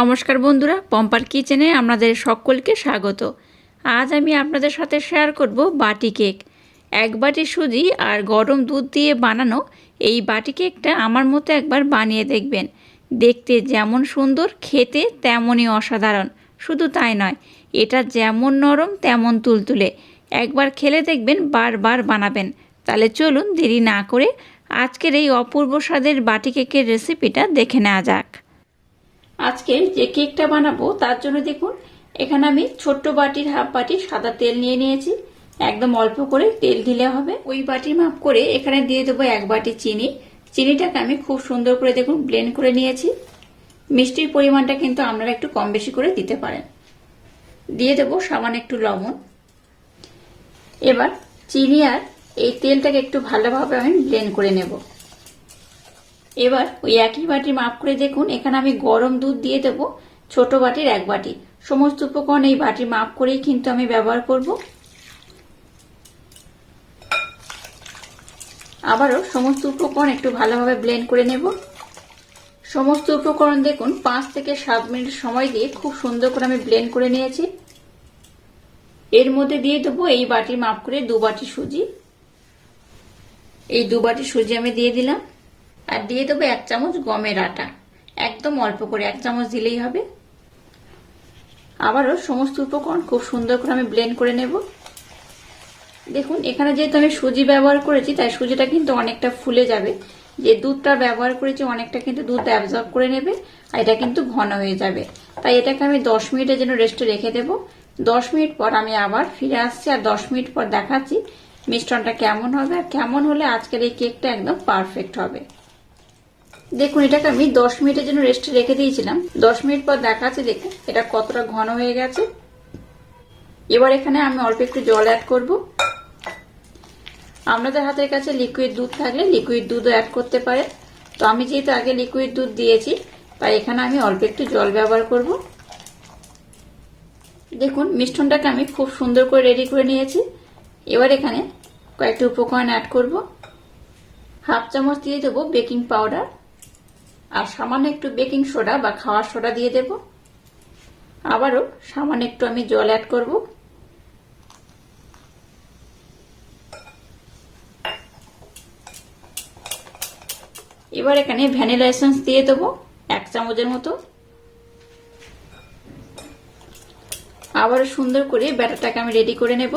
নমস্কার বন্ধুরা, পম্পার কিচেনে আপনাদের সকলকে স্বাগত। আজ আমি আপনাদের সাথে শেয়ার করব বাটি কেক। এক বাটি সুজি আর গরম দুধ দিয়ে বানানো এই বাটি কেকটা আমার মতো একবার বানিয়ে দেখবেন। দেখতে যেমন সুন্দর, খেতে তেমনই অসাধারণ। শুধু তাই নয়, এটা যেমন নরম, তেমন তুলতুলে। একবার খেলে দেখবেন বারবার বানাবেন। তাহলে চলুন দেরি না করে আজকের এই অপূর্ব স্বাদের বাটি কেকের রেসিপিটা দেখে নেওয়া যাক। আজকে যে কেকটা বানাবো তার জন্য দেখুন, এখানে আমি ছোট্ট বাটির হাফ বাটি সাদা তেল নিয়ে নিয়েছি। একদম অল্প করে তেল দিলে হবে। ওই বাটির মাপ করে এখানে দিয়ে দেবো এক বাটি চিনি। চিনিটাকে আমি খুব সুন্দর করে দেখুন ব্লেন্ড করে নিয়েছি। মিষ্টির পরিমাণটা কিন্তু আপনারা একটু কম বেশি করে দিতে পারেন। দিয়ে দেবো সামান্য একটু লবণ। এবার চিনি আর এই তেলটাকে একটু ভালোভাবে আমি ব্লেন্ড করে নেব। এবার ওই একই বাটি মাপ করে দেখুন, এখানে আমি গরম দুধ দিয়ে দেব, ছোট বাটির এক বাটি। সমস্ত উপকরণ এই বাটির মাপ করেই কিন্তু আমি ব্যবহার করব। আবারও সমস্ত উপকরণ একটু ভালোভাবে ব্লেন্ড করে নেব। সমস্ত উপকরণ দেখুন, পাঁচ থেকে সাত মিনিট সময় দিয়ে খুব সুন্দর করে আমি ব্লেন্ড করে নিয়েছি। এর মধ্যে দিয়ে দেবো এই বাটির মাপ করে দু বাটি সুজি। এই দু বাটি সুজি আমি দিয়ে দিলাম। আর দিয়ে দেবো এক চামচ গমের আটা। একদম অল্প করে এক চামচ দিলেই হবে। আবারও সমস্ত উপকরণ খুব সুন্দর করে আমি ব্লেন্ড করে নেব। দেখুন, এখানে যেহেতু আমি সুজি ব্যবহার করেছি, তাই সুজিটা কিন্তু অনেকটা ফুলে যাবে। যে দুধটা ব্যবহার করেছি, অনেকটা কিন্তু দুধ অ্যাবজর্ব করে নেবে, আর এটা কিন্তু ঘন হয়ে যাবে। তাই এটাকে আমি দশ মিনিটের জন্য রেস্টে রেখে দেব। দশ মিনিট পর আমি আবার ফিরে আসছি, আর দশ মিনিট পর দেখাচ্ছি মিশ্রণটা কেমন হবে, আর কেমন হলে আজকের এই কেকটা একদম পারফেক্ট হবে। দেখুন, এটাকে আমি দশ মিনিটের জন্য রেস্টে রেখে দিয়েছিলাম। দশ মিনিট পর দেখাচ্ছে দেখুন, এটা কতটা ঘন হয়ে গেছে। এবার এখানে আমি অল্প একটু জল অ্যাড করব। আপনাদের হাতের কাছে লিকুইড দুধ থাকলে লিকুইড দুধও অ্যাড করতে পারে। তো আমি যেহেতু আগে লিকুইড দুধ দিয়েছি, তাই এখানে আমি অল্প একটু জল ব্যবহার করব। দেখুন মিষ্টনটাকে আমি খুব সুন্দর করে রেডি করে নিয়েছি। এবার এখানে কয়েকটি উপকরণ অ্যাড করব। হাফ চামচ দিয়ে দেবো বেকিং পাউডার আর সামান্য একটু বেকিং সোডা বা খাওয়ার সোডা দিয়ে দেব। আবারও সামান্য একটু আমি জল অ্যাড করব। এবার এখানে ভ্যানিলা এসেন্স দিয়ে দেবো, এক চামচের মতো। আবারও সুন্দর করে ব্যাটারটাকে আমি রেডি করে নেব।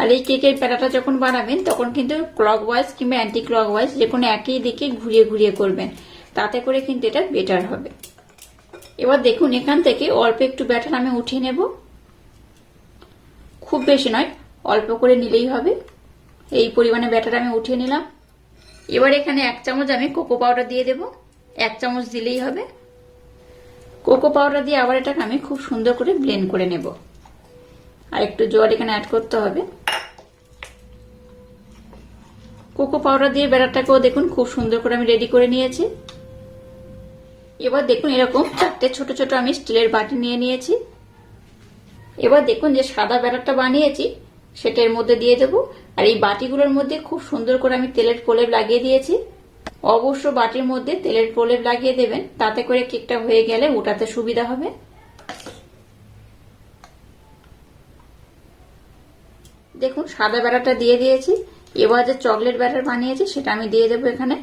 আর এই কেকের প্যারাটা যখন বানাবেন, তখন কিন্তু ক্লক ওয়াইজ কিংবা অ্যান্টি ক্লক ওয়াইজ যে কোনো একই দিকে ঘুরিয়ে ঘুরিয়ে করবেন। তাতে করে কিন্তু এটা বেটার হবে। এবার দেখুন, এখান থেকে অল্প একটু ব্যাটার আমি উঠিয়ে নেব। খুব বেশি নয়, অল্প করে নিলেই হবে। এই পরিমাণে ব্যাটার আমি উঠিয়ে নিলাম। এবার এখানে এক চামচ আমি কোকো পাউডার দিয়ে দেব। এক চামচ দিলেই হবে। কোকো পাউডার দিয়ে আবার এটাকে আমি খুব সুন্দর করে ব্লেন্ড করে নেব। আর একটু জল এখানে অ্যাড করতে হবে। কোকো পাউডার দিয়ে বেড়াটাকেও দেখুন, খুব সুন্দর করে আমি রেডি করে নিয়েছি। এবার দেখুন এরকম চারটে ছোট ছোট আমি স্টিলের বাটি নিয়ে নিয়েছি। এবার দেখুন যে সাদা বেড়াটা বানিয়েছি, সেটা এর মধ্যে দিয়ে দেবো। আর এই বাটিগুলোর মধ্যে খুব সুন্দর করে আমি তেলের প্রলেপ লাগিয়ে দিয়েছি। অবশ্য বাটির মধ্যে তেলের প্রলেপ লাগিয়ে দেবেন, তাতে করে কেকটা হয়ে গেলে ওটাতে সুবিধা হবে। দেখুন, সাদা বেড়াটা দিয়ে দিয়েছি। এবার যে চকলেট ব্যাটার বানিয়েছি, সেটা আমি দিয়ে দেবো এখানে।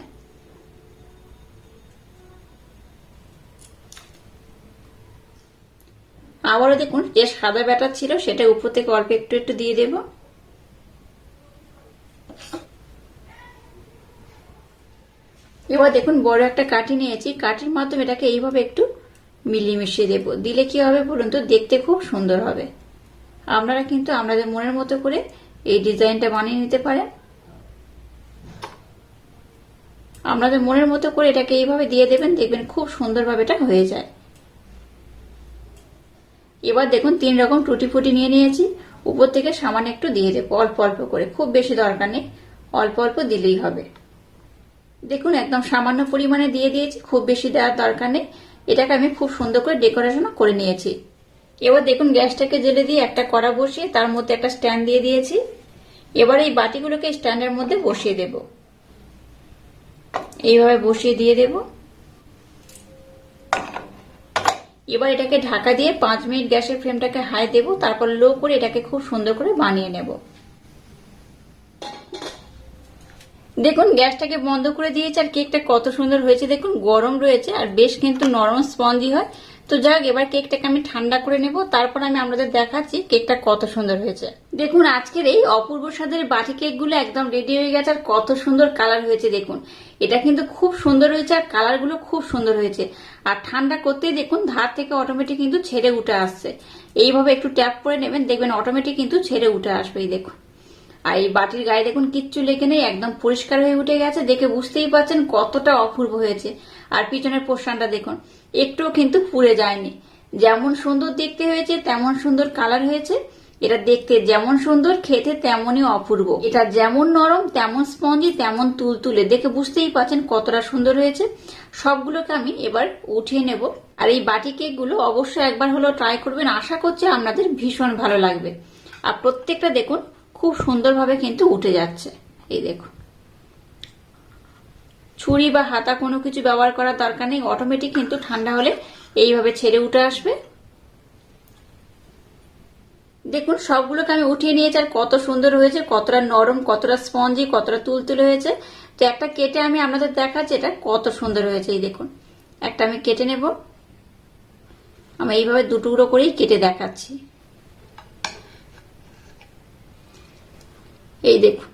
আবারও দেখুন, যে সাদা ব্যাটার ছিল, সেটা উপর থেকে অল্প একটু একটু দিয়ে দেব। এবার দেখুন, বড় একটা কাঠি নিয়েছি। কাঠির মাধ্যমে এটাকে এইভাবে একটু মিলিয়ে মিশিয়ে দেবো। দিলে কি হবে বলুন তো, দেখতে খুব সুন্দর হবে। আপনারা কিন্তু আপনাদের মনের মতো করে এই ডিজাইনটা বানিয়ে নিতে পারেন আপনাদের মনের মতো করে এটাকে এইভাবে দিয়ে দেবেন, দেখবেন খুব সুন্দরভাবে এটা হয়ে যায়। এবার দেখুন, তিন রকম টুটি ফুটি নিয়ে নিয়েছি। উপর থেকে সামান্য একটু দিয়ে দেবো, অল্প অল্প করে। খুব বেশি দরকার নেই, অল্প অল্প দিলেই হবে। দেখুন, একদম সামান্য পরিমাণে দিয়ে দিয়েছি, খুব বেশি দেওয়ার দরকার নেই। এটাকে আমি খুব সুন্দর করে ডেকোরেশন করে নিয়েছি। এবার দেখুন, গ্যাসটাকে জেলে দিয়ে একটা কড়া বসিয়ে তার মধ্যে একটা স্ট্যান্ড দিয়ে দিয়েছি। এবার এই বাটিগুলোকে স্ট্যান্ডের মধ্যে বসিয়ে দেবো। এইভাবে বসিয়ে দিয়ে দেব। এবার এটাকে ঢাকা দিয়ে পাঁচ মিনিট গ্যাসের ফ্লেমটাকে হাই দেবো, তারপর লো করে এটাকে খুব সুন্দর করে বানিয়ে নেব। দেখুন, গ্যাসটাকে বন্ধ করে দিয়েছে, আর কেকটা কত সুন্দর হয়েছে। দেখুন, গরম রয়েছে, আর বেশ কিন্তু নরম স্পঞ্জি হয়। তো যাক, এবার কেকটাকে আমি ঠান্ডা করে নেব। তারপর আমি আপনাদের দেখাচ্ছি কেকটা কত সুন্দর হয়েছে। দেখুন, আজকের এই অপূর্ব স্বাদের বাটি কেকগুলো একদম রেডি হয়ে গেছে আর কত সুন্দর কালার হয়েছে, দেখুন। এটা কিন্তু খুব সুন্দর হয়েছে আর কালারগুলো খুব সুন্দর হয়েছে। আর ঠান্ডা করতেই দেখুন, ধার থেকে অটোমেটিক কিন্তু ছেড়ে উঠে আসছে। এইভাবে একটু ট্যাপ করে নেবেন, দেখবেন অটোমেটিক কিন্তু ছেড়ে উঠে আসবে এই দেখুন। আর এই বাটির গায়ে দেখুন কিচ্ছু লেগে নেই, একদম পরিষ্কার হয়ে উঠে গেছে, দেখে বুঝতেই পারছেন কতটা অপূর্ব হয়েছে। আর পিছনের পোর্শনটা দেখুন, একটুও কিন্তু পুড়ে যায়নি। যেমন সুন্দর দেখতে হয়েছে, তেমন সুন্দর কালার হয়েছে। এটা দেখতে যেমন সুন্দর, খেতে তেমনই অপূর্ব। এটা যেমন নরম, তেমন স্পঞ্জি, তেমন তুলতুলে, দেখে বুঝতেই পারছেন কতটা সুন্দর হয়েছে। সবগুলোকে আমি এবার উঠিয়ে নেব। আর এই বাটি কেকগুলো অবশ্যই একবার হলো ট্রাই করবেন। আশা করছি আপনাদের ভীষণ ভালো লাগবে। আর প্রত্যেকটা দেখুন খুব সুন্দরভাবে কিন্তু উঠে যাচ্ছে। এই দেখুন। ছুরি বা হাতা কোনো কিছু ব্যবহার করার দরকার নেই। অটোমেটিক কিন্তু ঠান্ডা হলে এইভাবে ছেড়ে উঠে আসবে। দেখুন, সবগুলোকে আমি উঠিয়ে নিয়েছি আর কত সুন্দর হয়েছে, কতটা নরম, কতটা স্পঞ্জি কতটা তুলতুলে হয়েছে। তো একটা কেটে আমি আপনাদের দেখাচ্ছি, এটা কত সুন্দর হয়েছে, এই দেখুন। একটা আমি কেটে নেব। আমি এইভাবে দুটুকরো করেই কেটে দেখাচ্ছি। এই দেখুন,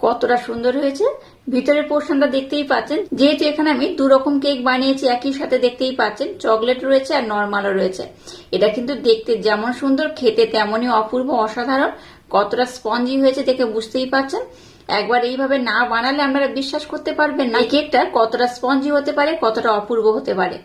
কতটা সুন্দর হয়েছে। ভিতরের পোর্শনটা দেখতেই পাচ্ছেন। যেহেতু এখানে আমি দু রকম কেক বানিয়েছি, একই সাথে দেখতেই পাচ্ছেন চকলেট রয়েছে আর নর্মালও রয়েছে। এটা কিন্তু দেখতে যেমন সুন্দর, খেতে তেমনই অপূর্ব, অসাধারণ। কতটা স্পঞ্জি হয়েছে দেখে বুঝতেই পাচ্ছেন। একবার এইভাবে না বানালে আপনারা বিশ্বাস করতে পারবেন না কেকটা কতটা স্পঞ্জি হতে পারে, কতটা অপূর্ব হতে পারে।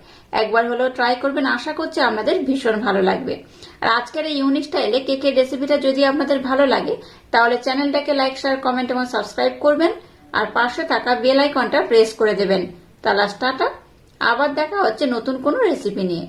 একবার হলেও ট্রাই করবেন, আশা করছি আপনাদের ভীষণ ভালো লাগবে। আর আজকের এই ইউনিক স্টাইলে কেকের রেসিপিটা যদি আপনাদের ভালো লাগে, তাহলে চ্যানেলটাকে লাইক শেয়ার কমেন্ট এবং সাবস্ক্রাইব করবেন আর পাশে থাকা বেল আইকনটা প্রেস করে দেবেন। তাহলে আবার দেখা হচ্ছে নতুন কোনো রেসিপি নিয়ে।